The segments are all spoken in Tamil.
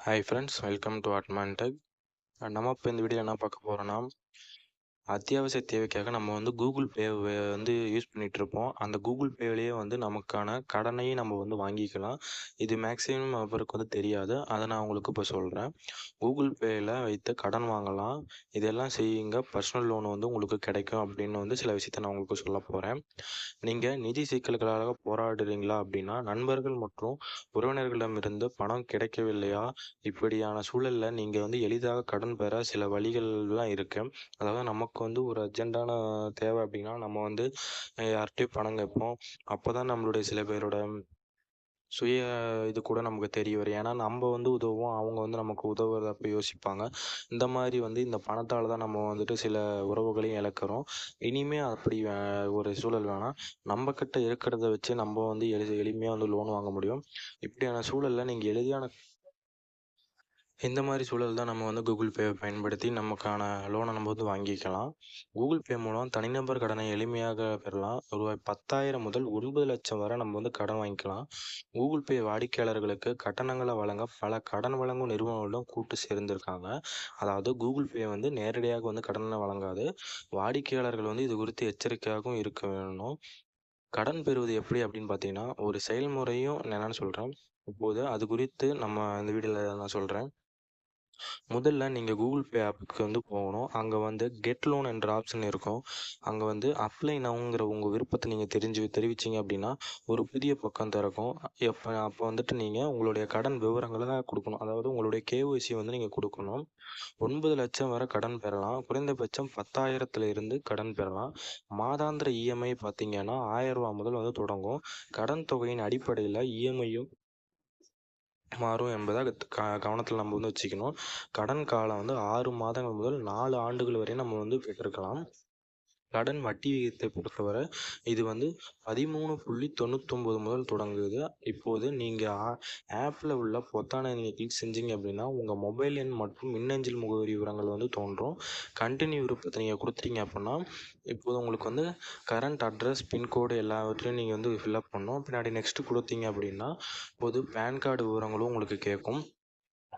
Hi friends welcome to Atman tech நம்ம இப்போ இந்த வீடியோ என்ன பார்க்க போகிறோன்னா அத்தியாவசிய தேவைக்காக நம்ம வந்து கூகுள் பே வந்து யூஸ் பண்ணிகிட்டு இருப்போம் அந்த கூகுள் பேவிலேயே வந்து நமக்கான கடனையும் நம்ம வந்து வாங்கிக்கலாம். இது மேக்ஸிமம் அவருக்கு வந்து தெரியாது. அதை நான் உங்களுக்கு இப்போ சொல்கிறேன் கூகுள் பேயில் வைத்து கடன் வாங்கலாம். இதெல்லாம் செய்யுங்க. பர்சனல் லோன் வந்து உங்களுக்கு கிடைக்கும் அப்படின்னு வந்து சில விஷயத்த நான் உங்களுக்கு சொல்ல போகிறேன் நீங்கள் நிதி சிக்கல்களாக போராடுறீங்களா அப்படின்னா நண்பர்கள் மற்றும் உறவினர்களிடமிருந்து பணம் கிடைக்கவில்லையா? இப்படியான சூழலில் நீங்கள் வந்து எளிதாக கடன் பெற சில வழிகள்லாம் இருக்குது அதாவது நமக்கு நமக்கு வந்து ஒரு அர்ஜென்ட்டான தேவை அப்படின்னா நம்ம வந்து யார்கிட்டயும் பணம் கேட்போம். அப்போ தான் நம்மளுடைய சில பேரோட சுய இது கூட நமக்கு தெரிய வரும். ஏன்னா நம்ம வந்து உதவுவோம். அவங்க வந்து நமக்கு உதவுறத அப்போ யோசிப்பாங்க. இந்த மாதிரி வந்து இந்த பணத்தால் தான் நம்ம வந்துட்டு சில உறவுகளையும் இழக்கிறோம். இனிமே அப்படி ஒரு சூழல் வேணாம். நம்ம கிட்ட இருக்கிறத வச்சு நம்ம வந்து எளி எளிமையாக வந்து லோன் வாங்க முடியும். இப்படியான சூழலில் நீங்கள் எளிதான இந்த மாதிரி சூழல் தான் நம்ம வந்து கூகுள் பேவை பயன்படுத்தி நமக்கான லோனை நம்ம வந்து வாங்கிக்கலாம். கூகுள் பே மூலம் தனிநபர் கடனை எளிமையாக பெறலாம். ரூபாய் பத்தாயிரம் முதல் ஒன்பது லட்சம் வரை நம்ம வந்து கடன் வாங்கிக்கலாம். கூகுள் பே வாடிக்கையாளர்களுக்கு கட்டணங்களை வழங்க பல கடன் வழங்கும் நிறுவனங்களும் கூட்டு சேர்ந்திருக்காங்க. அதாவது கூகுள் பே வந்து நேரடியாக வந்து கடனை வழங்காது. வாடிக்கையாளர்கள் வந்து இது குறித்து எச்சரிக்கையாகவும் இருக்க வேணும். கடன் பெறுவது எப்படி அப்படின்னு பார்த்தீங்கன்னா ஒரு செயல்முறையும் என்னென்னு சொல்கிறேன் இப்போது அது குறித்து நம்ம இந்த வீடியோவில் நான் சொல்கிறேன் முதல்ல நீங்கள் கூகுள் பே ஆப்புக்கு வந்து போகணும். அங்கே வந்து கெட் லோன் என்ற ஆப்ஷன் இருக்கும். அங்கே வந்து அப்ளை நவுங்கிற உங்கள் விருப்பத்தை நீங்கள் தெரிஞ்சு தெரிவிச்சிங்க அப்படின்னா ஒரு புதிய பக்கம் திறக்கும். எப்போ அப்போ வந்துட்டு நீங்கள் உங்களுடைய கடன் விவரங்களை தான் கொடுக்கணும். அதாவது உங்களுடைய கேஒய்சி வந்து நீங்கள் கொடுக்கணும். ஒன்பது லட்சம் வரை கடன் பெறலாம். குறைந்தபட்சம் பத்தாயிரத்துல இருந்து கடன் பெறலாம். மாதாந்திர இஎம்ஐ பார்த்தீங்கன்னா ஆயிரம் ரூபா முதல் வந்து தொடங்கும். கடன் தொகையின் அடிப்படையில் இஎம்ஐயும் மாறும் என்பதை க கவனத்தில் நம்ம வந்து வச்சுக்கணும். கடன் காலம் வந்து ஆறு மாதங்கள் முதல் நாலு ஆண்டுகள் வரையும் நம்ம வந்து பெற்றிருக்கலாம். கடன் வட்டி விகிதத்தை பொறுத்தவரை இது வந்து பதிமூணு புள்ளி தொண்ணூத்தொம்பது முதல் தொடங்குது. இப்போது நீங்கள் ஆப்பில் உள்ள பொத்தானை நீங்கள் கிளிக் செஞ்சீங்க அப்படின்னா உங்கள் மொபைல் எண் மற்றும் மின்னஞ்சல் முகவரி விவரங்கள் வந்து தோன்றும். கண்டினியூ விருப்பத்தை நீங்கள் கொடுத்தீங்க அப்படின்னா இப்போது உங்களுக்கு வந்து கரண்ட் அட்ரஸ் பின்கோடு எல்லாவற்றையும் நீங்கள் வந்து ஃபில்அப் பண்ணணும். பின்னாடி நெக்ஸ்ட்டு கொடுத்தீங்க அப்படின்னா இப்போது பேன் கார்டு விவரங்களும் உங்களுக்கு கேட்கும்.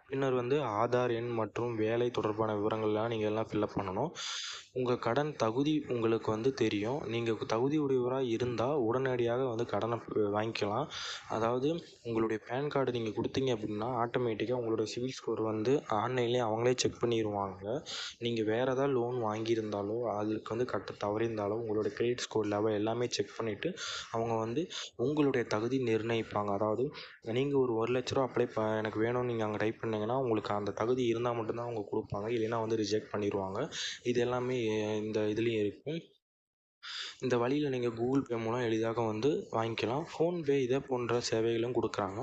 பின்னர் வந்து ஆதார் எண் மற்றும் வேலை தொடர்பான விவரங்கள்லாம் நீங்கள் எல்லாம் ஃபில்அப் பண்ணணும். உங்கள் கடன் தகுதி உங்களுக்கு வந்து தெரியும். நீங்கள் தகுதி உடையவராக இருந்தால் உடனடியாக வந்து கடனை வாங்கிக்கலாம். அதாவது உங்களுடைய பேன் கார்டு நீங்கள் கொடுத்தீங்க அப்படின்னா ஆட்டோமேட்டிக்காக உங்களுடைய சிவில் ஸ்கோர் வந்து ஆன்லைன்லேயே அவங்களே செக் பண்ணிடுவாங்க நீங்கள் வேறு ஏதாவது லோன் வாங்கியிருந்தாலோ அதுக்கு வந்து கட்ட தவறியிருந்தாலோ உங்களுடைய கிரெடிட் ஸ்கோர் லெவல் எல்லாமே செக் பண்ணிவிட்டு அவங்க வந்து உங்களுடைய தகுதி நிர்ணயிப்பாங்க. அதாவது நீங்கள் ஒரு ஒரு லட்ச ரூபா அப்ளை ப எனக்கு வேணும்னு நீங்கள் அங்கே டைப் பண்ணிங்கன்னா உங்களுக்கு அந்த தகுதி இருந்தால் மட்டும்தான் அவங்க கொடுப்பாங்க. இல்லைன்னா வந்து ரிஜெக்ட் பண்ணிடுவாங்க இது எல்லாமே இந்த இதுலேயும் இருக்கும். இந்த வழியில் நீங்கள் கூகுள் பே மூலம் எளிதாக வந்து வாங்கிக்கலாம். ஃபோன்பே இதே போன்ற சேவைகளும் கொடுக்குறாங்க.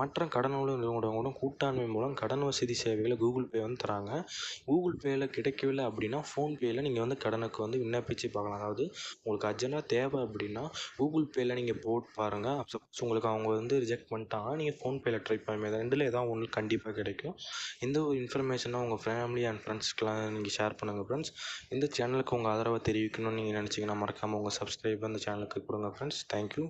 மற்ற கடனுள்ள நிறுவனங்களும் கூட்டாண்மை மூலம் கடன் வசதி சேவைகளை கூகுள் பே வந்து தராங்க. கூகுள் பேயில் கிடைக்கவில்லை அப்படின்னா ஃபோன்பேயில் நீங்கள் வந்து கடனுக்கு வந்து விண்ணப்பிச்சு பார்க்கலாம். அதாவது உங்களுக்கு அர்ஜென்ட்டாக தேவை அப்படின்னா கூகுள் பேயில் நீங்கள் போட்டு பாருங்கள் சப்போஸ் உங்களுக்கு அவங்க வந்து ரிஜெக்ட் பண்ணிட்டாங்கன்னா நீங்கள் ஃபோன்பேயில் ட்ரை பண்ணுங்கள் ரெண்டில் ஏதாவது ஒன்று கண்டிப்பாக கிடைக்கும். இந்த ஒரு இன்ஃபர்மேஷனை உங்கள் ஃபேமிலி அண்ட் ஃப்ரெண்ட்ஸ்க்கெலாம் நீங்கள் ஷேர் பண்ணுங்கள் ஃப்ரெண்ட்ஸ் இந்த சேனலுக்கு உங்கள் ஆதரவை தெரிவிக்கணும்னு நீங்கள் நினச்சிங்கன்னா மறக்காமல் உங்கள் சப்ஸ்கிரைப் அந்த சேனலுக்கு கொடுங்க ஃப்ரெண்ட்ஸ் தேங்க்யூ